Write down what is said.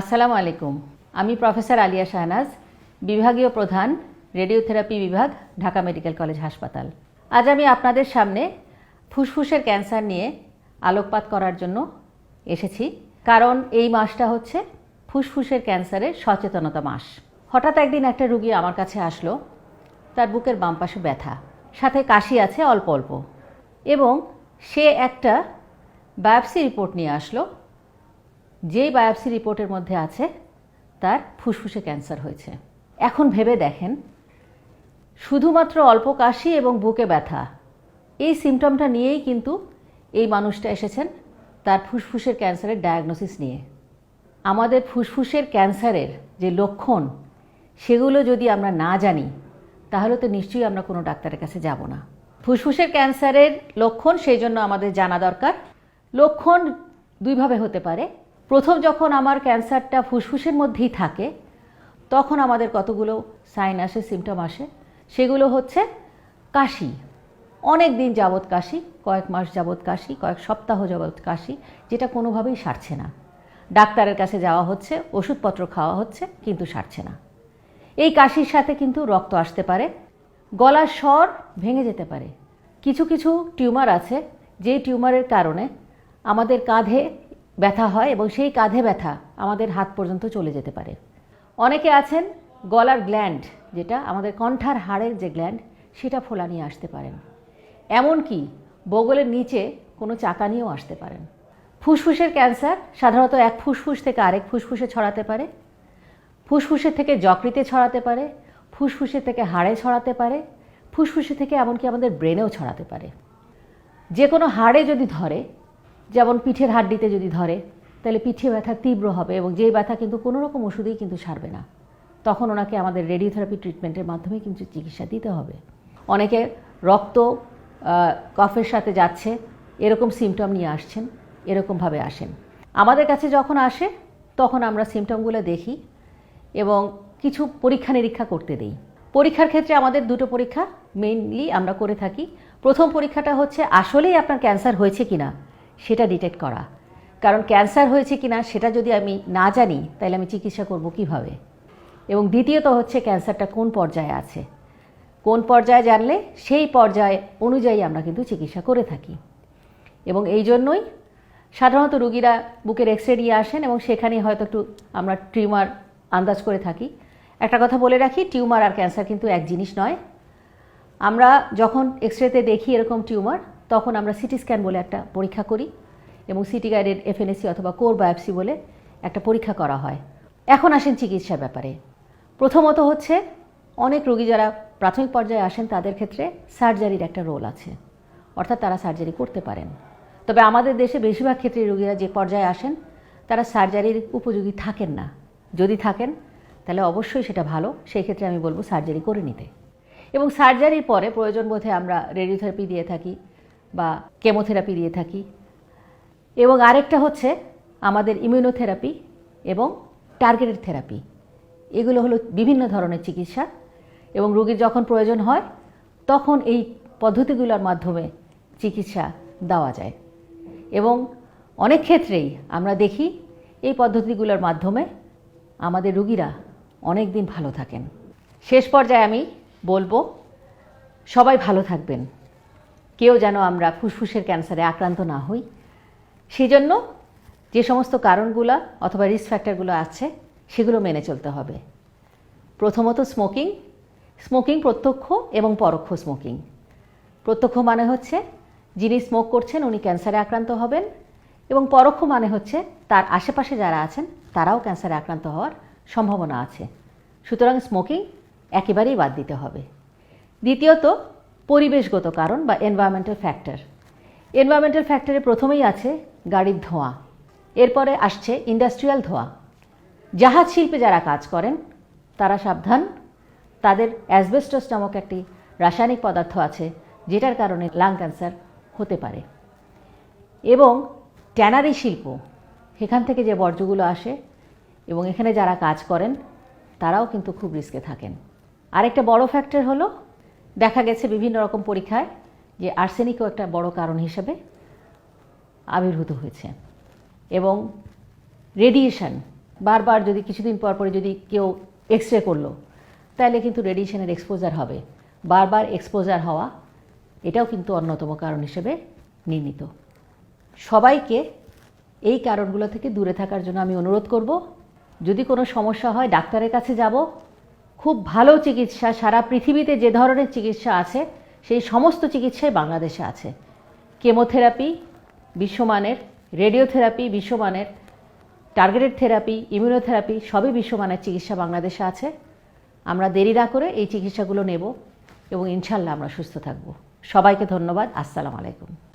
আসসালামু আলাইকুম। আমি প্রফেসর আলিয়া শাহনাজ, বিভাগীয় প্রধান, রেডিওথেরাপি বিভাগ, ঢাকা মেডিকেল কলেজ হাসপাতাল। আজ আমি আপনাদের সামনে ফুসফুসের ক্যান্সার নিয়ে আলোকপাত করার জন্য এসেছি, কারণ এই মাসটা হচ্ছে ফুসফুসের ক্যান্সারের সচেতনতা মাস। হঠাৎ একদিন একটা রুগী আমার কাছে আসলো, তার বুকের বাম পাশে ব্যথা, সাথে কাশি আছে অল্প অল্প। এবং সে একটা বায়োপসি রিপোর্ট নিয়ে আসলো যেই বায়োপসি রিপোর্টের মধ্যে আছে, তার ফুসফুসে ক্যান্সার হয়েছে। এখন ভেবে দেখেন, শুধুমাত্র অল্প কাশি এবং বুকে ব্যথা, এই সিমটমটা নিয়েই কিন্তু এই মানুষটা এসেছেন তার ফুসফুসের ক্যান্সারের ডায়াগনোসিস নিয়ে। আমাদের ফুসফুসের ক্যান্সারের যে লক্ষণ, সেগুলো যদি আমরা না জানি, তাহলে তো নিশ্চয়ই আমরা কোনো ডাক্তারের কাছে যাব না। ফুসফুসের ক্যান্সারের লক্ষণ, সেই জন্য আমাদের জানা দরকার। লক্ষণ দুইভাবে হতে পারে। প্রথম যখন আমার ক্যান্সারটা ফুসফুসের মধ্যেই থাকে, তখন আমাদের কতগুলো সাইন আসে, সিমটম আসে? সেগুলো হচ্ছে কাশি। অনেক দিন যাবৎ কাশি, কয়েক মাস যাবৎ কাশি, কয়েক সপ্তাহ যাবৎ কাশি, যেটা কোনোভাবেই সারছে না। ডাক্তারের কাছে যাওয়া হচ্ছে, ওষুধপত্র খাওয়া হচ্ছে, কিন্তু সারছে না। এই কাশির সাথে কিন্তু রক্ত আসতে পারে, গলার স্বর ভেঙে যেতে পারে। কিছু কিছু টিউমার আছে যে টিউমারের কারণে আমাদের কাঁধে ব্যথা হয় এবং সেই কাঁধে ব্যথা আমাদের হাত পর্যন্ত চলে যেতে পারে। অনেকে আছেন গলার গ্ল্যান্ড যেটা আমাদের কণ্ঠার হাড়ের যে গ্ল্যান্ড সেটা ফোলা নিয়ে আসতে পারেন। এমনকি বগলের নিচে কোনো চাকা নিয়েও আসতে পারেন। ফুসফুসের ক্যান্সার সাধারণত এক ফুসফুস থেকে আরেক ফুসফুসে ছড়াতে পারে। ফুসফুসের থেকে যকৃতে ছড়াতে পারে, ফুসফুসের থেকে হাড়ে ছড়াতে পারে ফুসফুসে থেকে এমনকি আমাদের ব্রেনেও ছড়াতে পারে। যে কোনো হাড়ে যদি ধরে যেমন পিঠের হাড্ডিতে যদি ধরে, তাহলে পিঠে ব্যথা তীব্র হবে এবং যেই ব্যথা কিন্তু কোনো রকম ওষুধেই কিন্তু সারবে না। তখন ওনাকে আমাদের রেডিওথেরাপি ট্রিটমেন্টের মাধ্যমে কিন্তু চিকিৎসা দিতে হবে। অনেকে রক্ত কফের সাথে যাচ্ছে, এরকম সিমটম নিয়ে আসছেন, এরকমভাবে আসেন। আমাদের কাছে যখন আসে, তখন আমরা সিমটমগুলো দেখি এবং কিছু পরীক্ষা নিরীক্ষা করতে দিই। পরীক্ষার ক্ষেত্রে আমাদের দুটো পরীক্ষা মেইনলি আমরা করে থাকি। প্রথম পরীক্ষাটা হচ্ছে, আসলেই আপনার ক্যান্সার হয়েছে কিনা? সেটা ডিটেক্ট করা। কারণ ক্যান্সার হয়েছে কি না সেটা যদি আমি না জানি, তাহলে আমি চিকিৎসা করব কীভাবে? এবং দ্বিতীয়ত হচ্ছে ক্যান্সারটা কোন পর্যায়ে আছে? কোন পর্যায়ে জানলে সেই পর্যায়ে অনুযায়ী আমরা কিন্তু চিকিৎসা করে থাকি। এবং এই জন্যই সাধারণত রুগীরা বুকের এক্স রে নিয়ে আসেন এবং সেখানে হয়তো একটু আমরা টিউমার আন্দাজ করে থাকি। একটা কথা বলে রাখি টিউমার আর ক্যান্সার কিন্তু এক জিনিস নয়। আমরা যখন এক্স রেতে দেখি এরকম টিউমার তখন আমরা সিটি স্ক্যান বলে একটা পরীক্ষা করি এবং সিটি গাইডেড এফএনএসি অথবা কোর বায়োপসি বলে একটা পরীক্ষা করা হয়। এখন আসেন চিকিৎসার ব্যাপারে। প্রথমত হচ্ছে, অনেক রোগী যারা প্রাথমিক পর্যায়ে আসেন, তাদের ক্ষেত্রে সার্জারির একটা রোল আছে। অর্থাৎ তারা সার্জারি করতে পারেন। তবে আমাদের দেশে বেশিরভাগ ক্ষেত্রে রোগীরা যে পর্যায়ে আসেন, তারা সার্জারির উপযোগী থাকেন না। যদি থাকেন, তাহলে অবশ্যই সেটা ভালো। সেই ক্ষেত্রে আমি বলব সার্জারি করে নিতে। এবং সার্জারির পরে প্রয়োজন বোধে আমরা রেডিওথেরাপি দিয়ে থাকি বা কেমোথেরাপি দিয়ে থাকি। এবং আরেকটা হচ্ছে আমাদের ইমিউনোথেরাপি এবং টার্গেটেড থেরাপি। এগুলো হলো বিভিন্ন ধরনের চিকিৎসা এবং রোগীর যখন প্রয়োজন হয়, তখন এই পদ্ধতিগুলোর মাধ্যমে চিকিৎসা দেওয়া যায়। এবং অনেক ক্ষেত্রেই আমরা দেখি এই পদ্ধতিগুলোর মাধ্যমে আমাদের রুগীরা অনেক দিন ভালো থাকেন। শেষ পর্যায়ে আমি বলব, সবাই ভালো থাকবেন। কেউ যেন আমরা ফুসফুসের ক্যান্সারে আক্রান্ত না হই। সেই জন্য যে সমস্ত কারণগুলো অথবা রিস্ক ফ্যাক্টরগুলো আছে, সেগুলো মেনে চলতে হবে। প্রথমত স্মোকিং স্মোকিং প্রত্যক্ষ এবং পরোক্ষ স্মোকিং প্রত্যক্ষ মানে হচ্ছে, যিনি স্মোক করছেন উনি ক্যান্সারে আক্রান্ত হবেন এবং পরোক্ষ মানে হচ্ছে, তার আশেপাশে যারা আছেন, তারাও ক্যান্সারে আক্রান্ত হওয়ার সম্ভাবনা আছে। সুতরাং স্মোকিং একেবারেই বাদ দিতে হবে। দ্বিতীয়ত পরিবেশগত কারণ বা এনভায়রনমেন্টাল ফ্যাক্টর এনভায়রনমেন্টাল ফ্যাক্টরে প্রথমেই আছে গাড়ির ধোঁয়া, এরপরে আসছে ইন্ডাস্ট্রিয়াল ধোঁয়া। জাহাজ শিল্পে যারা কাজ করেন, তারা সাবধান। তাদের অ্যাসবেস্টস নামক একটি রাসায়নিক পদার্থ আছে, যেটার কারণে লাং ক্যান্সার হতে পারে। এবং ট্যানারি শিল্প সেখান থেকে যে বর্জ্যগুলো আসে এবং এখানে যারা কাজ করেন, তারাও কিন্তু খুব রিস্কে থাকেন। আরেকটা বড় ফ্যাক্টর হলো দেখা গেছে বিভিন্ন রকম পরীক্ষায় যে আর্সেনিকও একটা বড় কারণ হিসেবে আবির্ভূত হয়েছে। এবং রেডিয়েশন, বারবার যদি কিছুদিন পর পরে যদি কেউ এক্স রে করল তাহলে কিন্তু রেডিয়েশনের এক্সপোজার হবে। বারবার এক্সপোজার হওয়া, এটাও কিন্তু অন্যতম কারণ হিসেবে নির্ণীত। সবাইকে এই কারণগুলো থেকে দূরে থাকার জন্য আমি অনুরোধ করব, যদি কোনো সমস্যা হয়, ডাক্তারের কাছে যাব খুব ভালো চিকিৎসা, সারা পৃথিবীতে যে ধরনের চিকিৎসা আছে, সেই সমস্ত চিকিৎসাই বাংলাদেশে আছে। কেমোথেরাপি বিশ্বমানের, রেডিওথেরাপি বিশ্বমানের, টার্গেটেড থেরাপি, ইমিউনোথেরাপি, সবই বিশ্বমানের চিকিৎসা বাংলাদেশে আছে। আমরা দেরি না করে এই চিকিৎসাগুলো নেব এবং ইনশাল্লাহ আমরা সুস্থ থাকব। সবাইকে ধন্যবাদ। আসসালামু আলাইকুম।